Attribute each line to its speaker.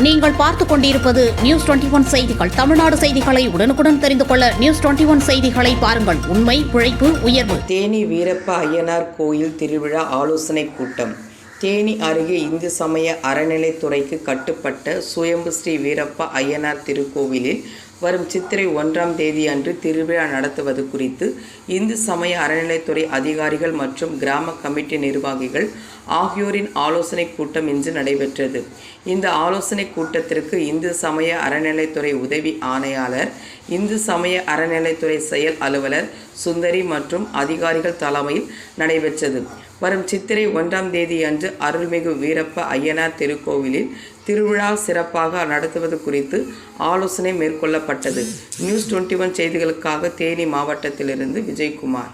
Speaker 1: நீங்கள் பார்த்துக் கொண்டிருப்பது நியூஸ் டுவெண்டி ஒன் செய்திகள். தமிழ்நாடு செய்திகளை உடனுக்குடன் தெரிந்து கொள்ள நியூஸ் டுவெண்டி ஒன் செய்திகளை பாருங்கள். உண்மை உழைப்பு உயர்வு.
Speaker 2: தேனி வீரப்ப ஐயனார் கோயில் திருவிழா ஆலோசனை கூட்டம். தேனி அருகே இந்து சமய அறநிலைத்துறைக்கு கட்டுப்பட்ட சுயம்பு ஸ்ரீ வீரப்ப ஐயனார் திருக்கோவிலில் வரும் சித்திரை ஒன்றாம் தேதி அன்று திருவிழா நடத்துவது குறித்து இந்து சமய அறநிலைத்துறை அதிகாரிகள் மற்றும் கிராம கமிட்டி நிர்வாகிகள் ஆகியோரின் ஆலோசனை கூட்டம் இன்று நடைபெற்றது. இந்த ஆலோசனை கூட்டத்திற்கு இந்து சமய அறநிலைத்துறை உதவி ஆணையாளர் இந்து சமய அறநிலைத்துறை செயல் அலுவலர் சுந்தரி மற்றும் அதிகாரிகள் தலைமையில் நடைபெற்றது. வரும் சித்திரை ஒன்றாம் தேதி அன்று அருள்மிகு வீரப்ப ஐயனார் திருக்கோவிலில் திருவிழா சிறப்பாக நடத்துவது குறித்து ஆலோசனை மேற்கொள்ளப்பட்டது. நியூஸ் டுவெண்ட்டி ஒன் செய்திகளுக்காக தேனி மாவட்டத்திலிருந்து விஜயகுமார்.